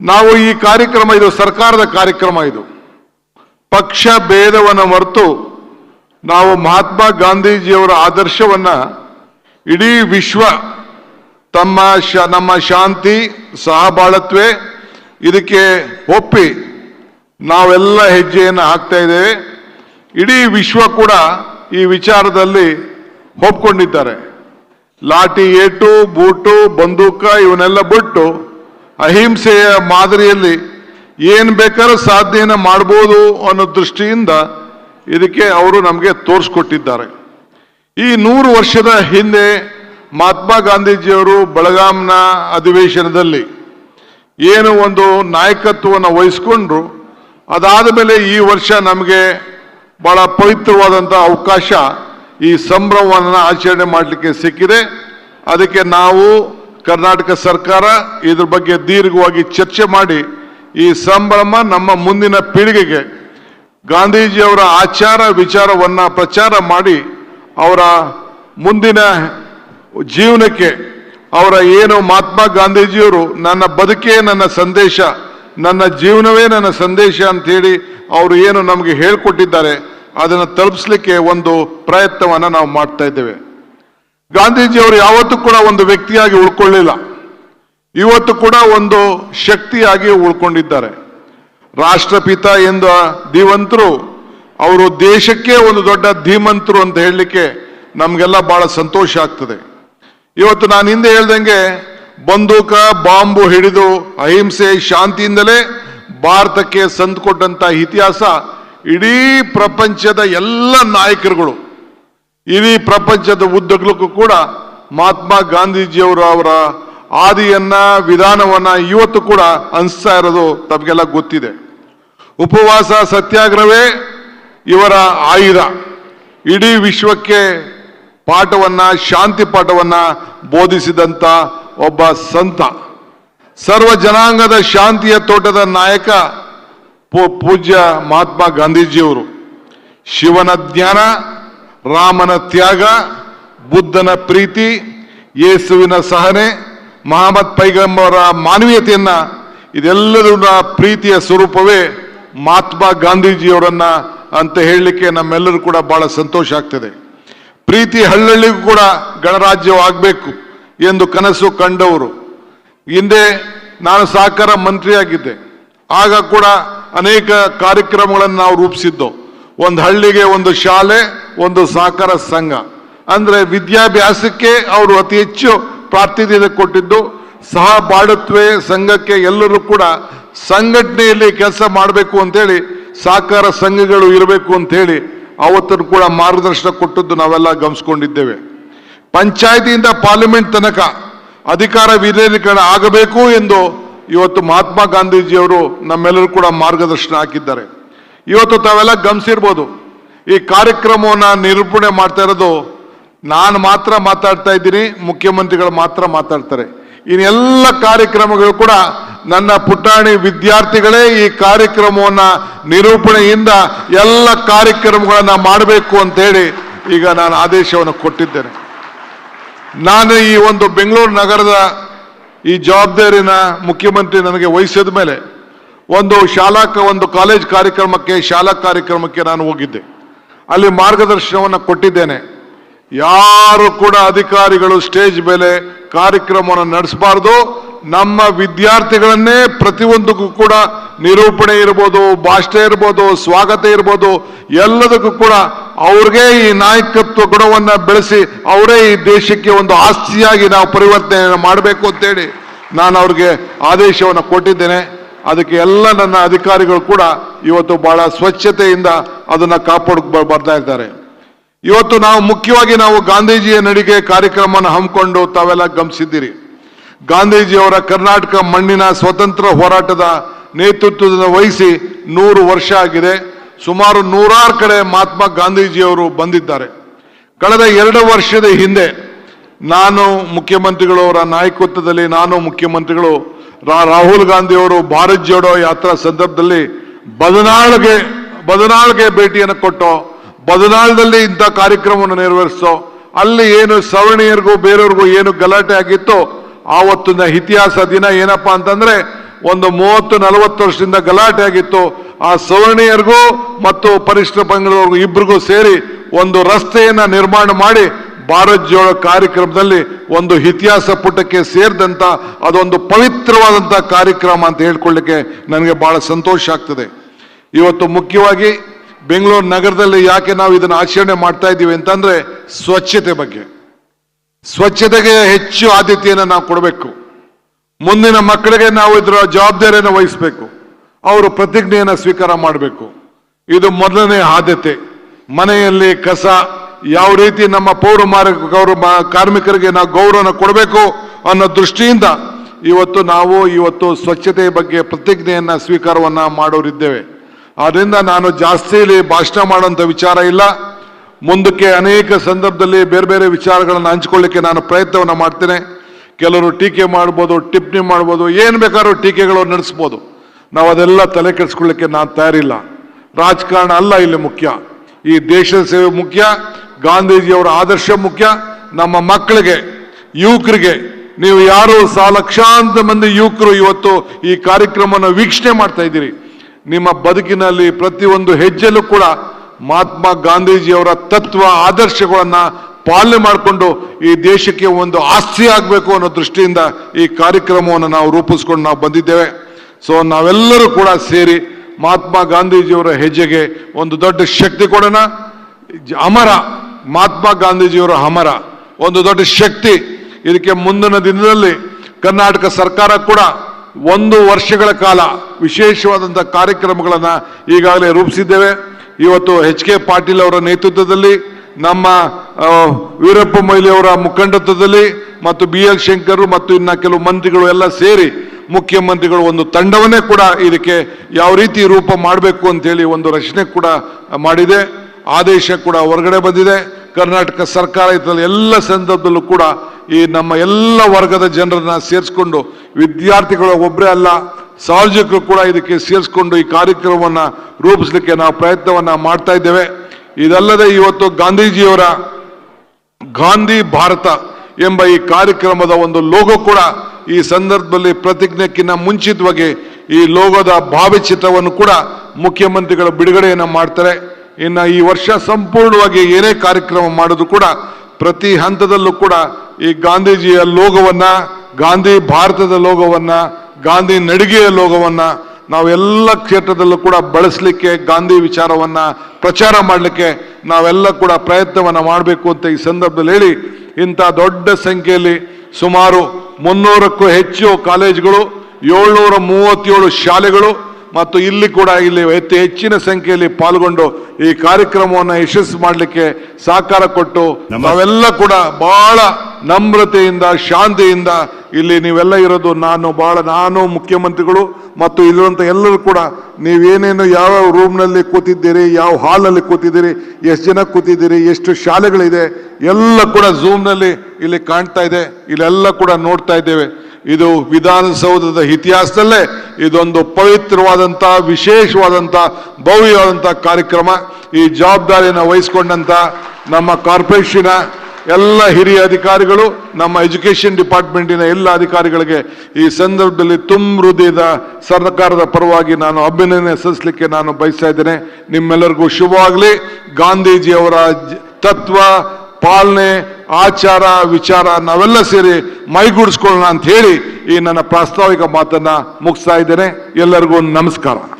ನಾವು ಈ ಕಾರ್ಯಕ್ರಮ ಇದು ಸರ್ಕಾರದ ಕಾರ್ಯಕ್ರಮ ಇದು. ಪಕ್ಷ ಭೇದವನ್ನು ಮರೆತು ನಾವು ಮಹಾತ್ಮ ಗಾಂಧೀಜಿಯವರ ಆದರ್ಶವನ್ನ ಇಡೀ ವಿಶ್ವ ತಮ್ಮ ಶ, ನಮ್ಮ ಶಾಂತಿ ಸಹಬಾಳತ್ವೆ ಇದಕ್ಕೆ ಒಪ್ಪಿ ನಾವೆಲ್ಲ ಹೆಜ್ಜೆಯನ್ನು ಹಾಕ್ತಾ ಇದ್ದೇವೆ. ಇಡೀ ವಿಶ್ವ ಕೂಡ ಈ ವಿಚಾರದಲ್ಲಿ ಒಪ್ಕೊಂಡಿದ್ದಾರೆ. ಲಾಠಿ ಏಟು, ಬೂಟು, ಬಂದೂಕ ಇವನ್ನೆಲ್ಲ ಬಿಟ್ಟು ಅಹಿಂಸೆಯ ಮಾದರಿಯಲ್ಲಿ ಏನು ಬೇಕಾದ್ರೂ ಸಾಧನೆಯನ್ನು ಮಾಡ್ಬೋದು ಅನ್ನೋ ದೃಷ್ಟಿಯಿಂದ ಇದಕ್ಕೆ ಅವರು ನಮಗೆ ತೋರಿಸ್ಕೊಟ್ಟಿದ್ದಾರೆ. ಈ ನೂರು ವರ್ಷದ ಹಿಂದೆ ಮಹಾತ್ಮ ಗಾಂಧೀಜಿಯವರು ಬೆಳಗಾಂನ ಅಧಿವೇಶನದಲ್ಲಿ ಏನು ಒಂದು ನಾಯಕತ್ವವನ್ನು ವಹಿಸ್ಕೊಂಡ್ರು, ಅದಾದ ಮೇಲೆ ಈ ವರ್ಷ ನಮಗೆ ಬಹಳ ಪವಿತ್ರವಾದಂಥ ಅವಕಾಶ ಈ ಸಂಭ್ರಮವನ್ನು ಆಚರಣೆ ಮಾಡಲಿಕ್ಕೆ ಸಿಕ್ಕಿದೆ. ಅದಕ್ಕೆ ನಾವು ಕರ್ನಾಟಕ ಸರ್ಕಾರ ಇದ್ರ ಬಗ್ಗೆ ದೀರ್ಘವಾಗಿ ಚರ್ಚೆ ಮಾಡಿ ಈ ಸಂಭ್ರಮ ನಮ್ಮ ಮುಂದಿನ ಪೀಳಿಗೆಗೆ ಗಾಂಧೀಜಿಯವರ ಆಚಾರ ವಿಚಾರವನ್ನ ಪ್ರಚಾರ ಮಾಡಿ ಅವರ ಮುಂದಿನ ಜೀವನಕ್ಕೆ ಅವರ ಏನು ಮಹಾತ್ಮ ಗಾಂಧೀಜಿಯವರು ನನ್ನ ಬದುಕೇ ನನ್ನ ಸಂದೇಶ, ನನ್ನ ಜೀವನವೇ ನನ್ನ ಸಂದೇಶ ಅಂತೇಳಿ ಅವರು ಏನು ನಮಗೆ ಹೇಳ್ಕೊಟ್ಟಿದ್ದಾರೆ, ಅದನ್ನು ತಲುಪಿಸ್ಲಿಕ್ಕೆ ಒಂದು ಪ್ರಯತ್ನವನ್ನು ನಾವು ಮಾಡ್ತಾ ಇದ್ದೇವೆ. ಗಾಂಧೀಜಿಯವರು ಯಾವತ್ತೂ ಕೂಡ ಒಂದು ವ್ಯಕ್ತಿಯಾಗಿ ಉಳ್ಕೊಳ್ಳಿಲ್ಲ. ಇವತ್ತು ಕೂಡ ಒಂದು ಶಕ್ತಿಯಾಗಿ ಉಳ್ಕೊಂಡಿದ್ದಾರೆ. ರಾಷ್ಟ್ರಪಿತ ಎಂದ ಧೀವಂತರು, ಅವರು ದೇಶಕ್ಕೆ ಒಂದು ದೊಡ್ಡ ಧೀಮಂತರು ಅಂತ ಹೇಳಲಿಕ್ಕೆ ನಮಗೆಲ್ಲ ಬಹಳ ಸಂತೋಷ ಆಗ್ತದೆ. ಇವತ್ತು ನಾನು ಹಿಂದೆ ಹೇಳ್ದಂಗೆ, ಬಂದೂಕ, ಬಾಂಬು ಹಿಡಿದು ಅಹಿಂಸೆ, ಶಾಂತಿಯಿಂದಲೇ ಭಾರತಕ್ಕೆ ಸಂದು ಕೊಟ್ಟಂತ ಇತಿಹಾಸ ಇಡೀ ಪ್ರಪಂಚದ ಎಲ್ಲ ನಾಯಕರುಗಳು ಇಡೀ ಪ್ರಪಂಚದ ಉದ್ದಗಲಕ್ಕೂ ಕೂಡ ಮಹಾತ್ಮ ಗಾಂಧೀಜಿಯವರು ಅವರ ಆದಿಯನ್ನ, ವಿಧಾನವನ್ನ ಇವತ್ತು ಕೂಡ ಅನಿಸ್ತಾ ಇರೋದು ತಮಗೆಲ್ಲ ಗೊತ್ತಿದೆ. ಉಪವಾಸ, ಸತ್ಯಾಗ್ರಹವೇ ಇವರ ಆಯುಧ. ಇಡೀ ವಿಶ್ವಕ್ಕೆ ಪಾಠವನ್ನ, ಶಾಂತಿ ಪಾಠವನ್ನ ಬೋಧಿಸಿದಂತ ಒಬ್ಬ ಸಂತ. ಸರ್ವ ಜನಾಂಗದ ಶಾಂತಿಯ ತೋಟದ ನಾಯಕ ಪೂಜ್ಯ ಮಹಾತ್ಮ ಗಾಂಧೀಜಿಯವರು. ಶಿವನ ಜ್ಞಾನ ರಾಮನ ತ್ಯಾಗ, ಬುದ್ಧನ ಪ್ರೀತಿ, ಯೇಸುವಿನ ಸಹನೆ, ಮಹಮ್ಮದ್ ಪೈಗಂಬರ ಮಾನವೀಯತೆಯನ್ನ ಇದೆಲ್ಲದರ ಪ್ರೀತಿಯ ಸ್ವರೂಪವೇ ಮಹಾತ್ಮ ಗಾಂಧೀಜಿಯವರನ್ನ ಅಂತ ಹೇಳಲಿಕ್ಕೆ ನಮ್ಮೆಲ್ಲರೂ ಕೂಡ ಬಹಳ ಸಂತೋಷ ಆಗ್ತದೆ. ಪ್ರೀತಿ ಹಳ್ಳಹಳ್ಳಿಗೂ ಕೂಡ ಗಣರಾಜ್ಯವಾಗಬೇಕು ಎಂದು ಕನಸು ಕಂಡವರು. ಹಿಂದೆ ನಾನು ಸಹಕಾರ ಮಂತ್ರಿಯಾಗಿದ್ದೆ. ಆಗ ಕೂಡ ಅನೇಕ ಕಾರ್ಯಕ್ರಮಗಳನ್ನು ನಾವು ರೂಪಿಸಿದ್ದು. ಒಂದು ಹಳ್ಳಿಗೆ ಒಂದು ಶಾಲೆ ಒಂದು ಸಹಕಾರ ಸಂಘ. ಅಂದ್ರೆ ವಿದ್ಯಾಭ್ಯಾಸಕ್ಕೆ ಅವರು ಅತಿ ಹೆಚ್ಚು ಪ್ರಾತಿನಿಧ್ಯ ಕೊಟ್ಟಿದ್ದು. ಸಹ ಬಾಳುತ್ವೆ ಸಂಘಕ್ಕೆ ಎಲ್ಲರೂ ಕೂಡ ಸಂಘಟನೆಯಲ್ಲಿ ಕೆಲಸ ಮಾಡಬೇಕು ಅಂತೇಳಿ ಸಹಕಾರ ಸಂಘಗಳು ಇರಬೇಕು ಅಂತೇಳಿ ಅವತ್ತನ್ನು ಕೂಡ ಮಾರ್ಗದರ್ಶನ ಕೊಟ್ಟದ್ದು ನಾವೆಲ್ಲ ಗಮನಿಸ್ಕೊಂಡಿದ್ದೇವೆ. ಪಂಚಾಯತಿಯಿಂದ ಪಾರ್ಲಿಮೆಂಟ್ ತನಕ ಅಧಿಕಾರ ವಿಲೀನೀಕರಣ ಆಗಬೇಕು ಎಂದು ಇವತ್ತು ಮಹಾತ್ಮ ಗಾಂಧೀಜಿಯವರು ನಮ್ಮೆಲ್ಲರೂ ಕೂಡ ಮಾರ್ಗದರ್ಶನ ಹಾಕಿದ್ದಾರೆ. ಇವತ್ತು ತಾವೆಲ್ಲ ಗಮನಿಸಿರ್ಬೋದು ಈ ಕಾರ್ಯಕ್ರಮವನ್ನು ನಿರೂಪಣೆ ಮಾಡ್ತಾ ಇರೋದು ನಾನು ಮಾತ್ರ ಮಾತಾಡ್ತಾ ಇದ್ದೀನಿ, ಮುಖ್ಯಮಂತ್ರಿಗಳು ಮಾತ್ರ ಮಾತಾಡ್ತಾರೆ. ಇನ್ನೆಲ್ಲ ಕಾರ್ಯಕ್ರಮಗಳು ಕೂಡ ನನ್ನ ಪುಟಾಣಿ ವಿದ್ಯಾರ್ಥಿಗಳೇ ಈ ಕಾರ್ಯಕ್ರಮವನ್ನು ನಿರೂಪಣೆಯಿಂದ ಎಲ್ಲ ಕಾರ್ಯಕ್ರಮಗಳನ್ನು ಮಾಡಬೇಕು ಅಂತ ಹೇಳಿ ಈಗ ನಾನು ಆದೇಶವನ್ನು ಕೊಟ್ಟಿದ್ದೇನೆ. ನಾನು ಈ ಒಂದು ಬೆಂಗಳೂರು ನಗರದ ಈ ಜವಾಬ್ದಾರಿನ ಮುಖ್ಯಮಂತ್ರಿ ನನಗೆ ವಹಿಸಿದ ಮೇಲೆ ಒಂದು ಶಾಲಾ ಒಂದು ಕಾಲೇಜ್ ಕಾರ್ಯಕ್ರಮಕ್ಕೆ, ಶಾಲಾ ಕಾರ್ಯಕ್ರಮಕ್ಕೆ ನಾನು ಹೋಗಿದ್ದೆ. ಅಲ್ಲಿ ಮಾರ್ಗದರ್ಶನವನ್ನು ಕೊಟ್ಟಿದ್ದೇನೆ. ಯಾರು ಕೂಡ ಅಧಿಕಾರಿಗಳು ಸ್ಟೇಜ್ ಮೇಲೆ ಕಾರ್ಯಕ್ರಮವನ್ನು ನಡೆಸಬಾರ್ದು. ನಮ್ಮ ವಿದ್ಯಾರ್ಥಿಗಳನ್ನೇ ಪ್ರತಿಯೊಂದಕ್ಕೂ ಕೂಡ ನಿರೂಪಣೆ ಇರ್ಬೋದು ಭಾಷೆ ಇರ್ಬೋದು, ಸ್ವಾಗತ ಇರ್ಬೋದು, ಎಲ್ಲದಕ್ಕೂ ಕೂಡ ಅವ್ರಿಗೆ ಈ ನಾಯಕತ್ವ ಗುಣವನ್ನು ಬೆಳೆಸಿ ಅವರೇ ಈ ದೇಶಕ್ಕೆ ಒಂದು ಆಸ್ತಿಯಾಗಿ ನಾವು ಪರಿವರ್ತನೆ ಮಾಡಬೇಕು ಅಂತೇಳಿ ನಾನು ಅವ್ರಿಗೆ ಆದೇಶವನ್ನು ಕೊಟ್ಟಿದ್ದೇನೆ. ಅದಕ್ಕೆ ಎಲ್ಲ ನನ್ನ ಅಧಿಕಾರಿಗಳು ಕೂಡ ಇವತ್ತು ಬಹಳ ಸ್ವಚ್ಛತೆಯಿಂದ ಅದನ್ನ ಕಾಪಾಡ ಬರ್ತಾ ಇದ್ದಾರೆ. ಇವತ್ತು ನಾವು ಮುಖ್ಯವಾಗಿ ನಾವು ಗಾಂಧೀಜಿಯ ನಡಿಗೆ ಕಾರ್ಯಕ್ರಮನ ಹಮ್ಮಿಕೊಂಡು ತಾವೆಲ್ಲ ಗಮನಿಸಿದ್ದೀರಿ. ಗಾಂಧೀಜಿಯವರ ಕರ್ನಾಟಕ ಮಣ್ಣಿನ ಸ್ವತಂತ್ರ ಹೋರಾಟದ ನೇತೃತ್ವದ ವಹಿಸಿ ನೂರು ವರ್ಷ ಆಗಿದೆ. ಸುಮಾರು ನೂರಾರು ಕಡೆ ಮಹಾತ್ಮ ಗಾಂಧೀಜಿಯವರು ಬಂದಿದ್ದಾರೆ. ಕಳೆದ ಎರಡು ವರ್ಷದ ಹಿಂದೆ ನಾನು ಮುಖ್ಯಮಂತ್ರಿಗಳವರ ನಾಯಕತ್ವದಲ್ಲಿ ನಾನು ಮುಖ್ಯಮಂತ್ರಿಗಳು ರಾಹುಲ್ ಗಾಂಧಿ ಅವರು ಭಾರತ್ ಜೋಡೋ ಯಾತ್ರಾ ಸಂದರ್ಭದಲ್ಲಿ ಬದನಾಳ್ಗೆ ಬದನಾಳ್ಗೆ ಭೇಟಿಯನ್ನು ಕೊಟ್ಟು ಬದನಾಳದಲ್ಲಿ ಇಂಥ ಕಾರ್ಯಕ್ರಮವನ್ನು ನೆರವೇರಿಸೋ, ಅಲ್ಲಿ ಏನು ಸವರ್ಣೀಯರಿಗೂ ಬೇರೆಯವ್ರಿಗೂ ಏನು ಗಲಾಟೆ ಆಗಿತ್ತು, ಆವತ್ತಿನ ಇತಿಹಾಸ ದಿನ ಏನಪ್ಪಾ ಅಂತಂದ್ರೆ ಒಂದು ಮೂವತ್ತು, ನಲವತ್ತು ವರ್ಷದಿಂದ ಗಲಾಟೆ ಆಗಿತ್ತು. ಆ ಸವರ್ಣೀಯರಿಗೂ ಮತ್ತು ಪರಿಷ್ಠ ಪಂಗಡವ್ರಿಗೂ ಇಬ್ಬರಿಗೂ ಸೇರಿ ಒಂದು ರಸ್ತೆಯನ್ನ ನಿರ್ಮಾಣ ಮಾಡಿ ಭಾರತ್ ಜೋಡೋ ಕಾರ್ಯಕ್ರಮದಲ್ಲಿ ಒಂದು ಇತಿಹಾಸ ಪುಟಕ್ಕೆ ಸೇರಿದಂತ ಅದೊಂದು ಪವಿತ್ರವಾದಂಥ ಕಾರ್ಯಕ್ರಮ ಅಂತ ಹೇಳ್ಕೊಳ್ಳಿಕ್ಕೆ ನನಗೆ ಬಹಳ ಸಂತೋಷ ಆಗ್ತದೆ. ಇವತ್ತು ಮುಖ್ಯವಾಗಿ ಬೆಂಗಳೂರು ನಗರದಲ್ಲಿ ಯಾಕೆ ನಾವು ಇದನ್ನು ಆಚರಣೆ ಮಾಡ್ತಾ ಇದ್ದೀವಿ ಅಂತಂದ್ರೆ ಸ್ವಚ್ಛತೆ ಬಗ್ಗೆ. ಸ್ವಚ್ಛತೆಗೆ ಹೆಚ್ಚು ಆದ್ಯತೆಯನ್ನು ನಾವು ಕೊಡಬೇಕು. ಮುಂದಿನ ಮಕ್ಕಳಿಗೆ ನಾವು ಇದರ ಜವಾಬ್ದಾರಿಯನ್ನು ವಹಿಸಬೇಕು. ಅವರು ಪ್ರತಿಜ್ಞೆಯನ್ನು ಸ್ವೀಕಾರ ಮಾಡಬೇಕು. ಇದು ಮೊದಲನೇ ಆದ್ಯತೆ. ಮನೆಯಲ್ಲಿ ಕಸ ಯಾವ ರೀತಿ ನಮ್ಮ ಪೌರ ಗೌರವ ಕಾರ್ಮಿಕರಿಗೆ ನಾವು ಗೌರವನ ಕೊಡಬೇಕು ಅನ್ನೋ ದೃಷ್ಟಿಯಿಂದ ಇವತ್ತು ನಾವು ಇವತ್ತು ಸ್ವಚ್ಛತೆಯ ಬಗ್ಗೆ ಪ್ರತಿಜ್ಞೆಯನ್ನು, ಸ್ವೀಕಾರವನ್ನ ಮಾಡೋರಿದ್ದೇವೆ. ಆದ್ದರಿಂದ ನಾನು ಜಾಸ್ತಿ ಇಲ್ಲಿ ಭಾಷಣ ಮಾಡುವಂತ ವಿಚಾರ ಇಲ್ಲ. ಮುಂದಕ್ಕೆ ಅನೇಕ ಸಂದರ್ಭದಲ್ಲಿ ಬೇರೆ ಬೇರೆ ವಿಚಾರಗಳನ್ನು ಹಂಚಿಕೊಳ್ಳಿಕ್ಕೆ ನಾನು ಪ್ರಯತ್ನವನ್ನು ಮಾಡ್ತೇನೆ. ಕೆಲವರು ಟೀಕೆ ಮಾಡ್ಬೋದು, ಟಿಪ್ಪಣಿ ಮಾಡ್ಬೋದು, ಏನು ಬೇಕಾದ್ರೂ ಟೀಕೆಗಳು ನಡೆಸ್ಬೋದು. ನಾವು ಅದೆಲ್ಲ ತಲೆ ಕೆಡಿಸ್ಕೊಳ್ಳಿಕ್ಕೆ ನಾನು ತಯಾರಿಲ್ಲ. ರಾಜಕಾರಣ ಅಲ್ಲ ಇಲ್ಲಿ ಮುಖ್ಯ. ಈ ದೇಶದ ಸೇವೆ ಮುಖ್ಯ. ಗಾಂಧೀಜಿಯವರ ಆದರ್ಶ ಮುಖ್ಯ. ನಮ್ಮ ಮಕ್ಕಳಿಗೆ, ಯುವಕರಿಗೆ, ನೀವು ಯಾರು ಸಾ ಲಕ್ಷಾಂತರ ಮಂದಿ ಯುವಕರು ಇವತ್ತು ಈ ಕಾರ್ಯಕ್ರಮವನ್ನು ವೀಕ್ಷಣೆ ಮಾಡ್ತಾ ಇದ್ದೀರಿ. ನಿಮ್ಮ ಬದುಕಿನಲ್ಲಿ ಪ್ರತಿಯೊಂದು ಹೆಜ್ಜೆಲ್ಲೂ ಕೂಡ ಮಹಾತ್ಮ ಗಾಂಧೀಜಿಯವರ ತತ್ವ, ಆದರ್ಶಗಳನ್ನ ಪಾಲನೆ ಮಾಡಿಕೊಂಡು ಈ ದೇಶಕ್ಕೆ ಒಂದು ಆಸ್ತಿ ಆಗಬೇಕು ಅನ್ನೋ ದೃಷ್ಟಿಯಿಂದ ಈ ಕಾರ್ಯಕ್ರಮವನ್ನು ನಾವು ರೂಪಿಸ್ಕೊಂಡು ನಾವು ಬಂದಿದ್ದೇವೆ. ಸೊ ನಾವೆಲ್ಲರೂ ಕೂಡ ಸೇರಿ ಮಹಾತ್ಮ ಗಾಂಧೀಜಿಯವರ ಹೆಜ್ಜೆಗೆ ಒಂದು ದೊಡ್ಡ ಶಕ್ತಿ ಕೊಡೋಣ. ಅಮರ ಮಹಾತ್ಮ ಗಾಂಧೀಜಿಯವರ ಅಮರ, ಒಂದು ದೊಡ್ಡ ಶಕ್ತಿ. ಇದಕ್ಕೆ ಮುಂದಿನ ದಿನದಲ್ಲಿ ಕರ್ನಾಟಕ ಸರ್ಕಾರ ಕೂಡ ಒಂದು ವರ್ಷಗಳ ಕಾಲ ವಿಶೇಷವಾದಂಥ ಕಾರ್ಯಕ್ರಮಗಳನ್ನು ಈಗಾಗಲೇ ರೂಪಿಸಿದ್ದೇವೆ. ಇವತ್ತು ಎಚ್ ಕೆ ಪಾಟೀಲ್ ಅವರ ನೇತೃತ್ವದಲ್ಲಿ, ನಮ್ಮ ವೀರಪ್ಪ ಮೊಯ್ಲಿ ಅವರ ಮುಖಂಡತ್ವದಲ್ಲಿ ಮತ್ತು ಬಿ ಎಲ್ ಶಂಕರ್ ಮತ್ತು ಇನ್ನ ಕೆಲವು ಮಂತ್ರಿಗಳು ಎಲ್ಲ ಸೇರಿ ಮುಖ್ಯಮಂತ್ರಿಗಳು ಒಂದು ತಂಡವನ್ನೇ ಕೂಡ ಇದಕ್ಕೆ ಯಾವ ರೀತಿ ರೂಪ ಮಾಡಬೇಕು ಅಂತೇಳಿ ಒಂದು ರಚನೆ ಕೂಡ ಮಾಡಿದೆ. ಆದೇಶ ಕೂಡ ಹೊರಗಡೆ ಬಂದಿದೆ. ಕರ್ನಾಟಕ ಸರ್ಕಾರ ಇದರಲ್ಲಿ ಎಲ್ಲ ಸಂದರ್ಭದಲ್ಲೂ ಕೂಡ ಈ ನಮ್ಮ ಎಲ್ಲ ವರ್ಗದ ಜನರನ್ನ ಸೇರಿಸ್ಕೊಂಡು ವಿದ್ಯಾರ್ಥಿಗಳು ಒಬ್ಬರೇ ಅಲ್ಲ, ಸಾರ್ವಜನಿಕರು ಕೂಡ ಇದಕ್ಕೆ ಸೇರಿಸ್ಕೊಂಡು ಈ ಕಾರ್ಯಕ್ರಮವನ್ನು ರೂಪಿಸಲಿಕ್ಕೆ ನಾವು ಪ್ರಯತ್ನವನ್ನ ಮಾಡ್ತಾ ಇದ್ದೇವೆ. ಇದಲ್ಲದೆ ಇವತ್ತು ಗಾಂಧೀಜಿಯವರ ಗಾಂಧಿ ಭಾರತ ಎಂಬ ಈ ಕಾರ್ಯಕ್ರಮದ ಒಂದು ಲೋಗೋ ಕೂಡ ಈ ಸಂದರ್ಭದಲ್ಲಿ ಪ್ರತಿಜ್ಞೆಕ್ಕಿಂತ ಮುಂಚಿತವಾಗಿ ಈ ಲೋಗೋದ ಭಾವಚಿತ್ರವನ್ನು ಕೂಡ ಮುಖ್ಯಮಂತ್ರಿಗಳು ಬಿಡುಗಡೆಯನ್ನು ಮಾಡ್ತಾರೆ. ಇನ್ನು ಈ ವರ್ಷ ಸಂಪೂರ್ಣವಾಗಿ ಏನೇ ಕಾರ್ಯಕ್ರಮ ಮಾಡೋದು ಕೂಡ, ಪ್ರತಿ ಹಂತದಲ್ಲೂ ಕೂಡ ಈ ಗಾಂಧೀಜಿಯ ಲೋಗವನ್ನ, ಗಾಂಧಿ ಭಾರತದ ಲೋಗವನ್ನ, ಗಾಂಧಿ ನಡಿಗೆಯ ಲೋಗವನ್ನ ನಾವೆಲ್ಲ ಕ್ಷೇತ್ರದಲ್ಲೂ ಕೂಡ ಬಳಸಲಿಕ್ಕೆ, ಗಾಂಧಿ ವಿಚಾರವನ್ನ ಪ್ರಚಾರ ಮಾಡಲಿಕ್ಕೆ ನಾವೆಲ್ಲ ಕೂಡ ಪ್ರಯತ್ನವನ್ನ ಮಾಡಬೇಕು ಅಂತ ಈ ಸಂದರ್ಭದಲ್ಲಿ ಹೇಳಿ, ಇಂಥ ದೊಡ್ಡ ಸಂಖ್ಯೆಯಲ್ಲಿ ಸುಮಾರು ಮುನ್ನೂರಕ್ಕೂ ಹೆಚ್ಚು ಕಾಲೇಜುಗಳು, ಏಳ್ನೂರ ಮೂವತ್ತೇಳು ಶಾಲೆಗಳು ಮತ್ತು ಇಲ್ಲಿ ಕೂಡ ಇಲ್ಲಿ ಅತಿ ಹೆಚ್ಚಿನ ಸಂಖ್ಯೆಯಲ್ಲಿ ಪಾಲ್ಗೊಂಡು ಈ ಕಾರ್ಯಕ್ರಮವನ್ನು ಯಶಸ್ಸು ಮಾಡಲಿಕ್ಕೆ ಸಹಕಾರ ಕೊಟ್ಟು ನಾವೆಲ್ಲ ಕೂಡ ಬಹಳ ನಮ್ರತೆಯಿಂದ ಶಾಂತಿಯಿಂದ ಇಲ್ಲಿ ನೀವೆಲ್ಲ ಇರೋದು ನಾನು ಬಹಳ ನಾನು ಮುಖ್ಯಮಂತ್ರಿಗಳು ಮತ್ತು ಇಲ್ಲಿರುವಂಥ ಎಲ್ಲರೂ ಕೂಡ ನೀವೇನೇನು ಯಾವ ರೂಮ್ನಲ್ಲಿ ಕೂತಿದ್ದೀರಿ ಯಾವ ಹಾಲಲ್ಲಿ ಕೂತಿದ್ದೀರಿ ಎಷ್ಟು ಜನ ಕೂತಿದ್ದೀರಿ ಎಷ್ಟು ಶಾಲೆಗಳಿದೆ ಎಲ್ಲ ಕೂಡ ಝೂಮ್ನಲ್ಲಿ ಇಲ್ಲಿ ಕಾಣ್ತಾ ಇದೆ. ಇಲ್ಲೆಲ್ಲ ಕೂಡ ನೋಡ್ತಾ ಇದ್ದೇವೆ. ಇದು ವಿಧಾನಸೌಧದ ಇತಿಹಾಸದಲ್ಲೇ ಇದೊಂದು ಪವಿತ್ರವಾದಂಥ, ವಿಶೇಷವಾದಂಥ, ಭವ್ಯವಾದಂಥ ಕಾರ್ಯಕ್ರಮ. ಈ ಜವಾಬ್ದಾರಿಯನ್ನು ವಹಿಸಿಕೊಂಡಂತ ನಮ್ಮ ಕಾರ್ಪೊರೇಷನ್, ಎಲ್ಲ ಹಿರಿಯ ಅಧಿಕಾರಿಗಳು, ನಮ್ಮ ಎಜುಕೇಷನ್ ಡಿಪಾರ್ಟ್ಮೆಂಟಿನ ಎಲ್ಲ ಅಧಿಕಾರಿಗಳಿಗೆ ಈ ಸಂದರ್ಭದಲ್ಲಿ ಹೃದಯದ ಸರ್ಕಾರದ ಪರವಾಗಿ ನಾನು ಅಭಿನಂದನೆ ಸಲ್ಲಿಸಲಿಕ್ಕೆ ನಾನು ಬಯಸ್ತಾ ಇದ್ದೇನೆ. ನಿಮ್ಮೆಲ್ಲರಿಗೂ ಶುಭವಾಗಲಿ. ಗಾಂಧೀಜಿಯವರ ತತ್ವ, ಪಾಲನೆ ಆಚಾರ, ವಿಚಾರ ನಾವೆಲ್ಲ ಸೇರಿ ಮೈಗೂಡಿಸ್ಕೊಳ್ಳೋಣ ಅಂತ ಹೇಳಿ ಈ ನನ್ನ ಪ್ರಾಸ್ತಾವಿಕ ಮಾತನ್ನ ಮುಗಿಸ್ತಾ ಇದ್ದೇನೆ. ಎಲ್ಲರಿಗೂ ನಮಸ್ಕಾರ.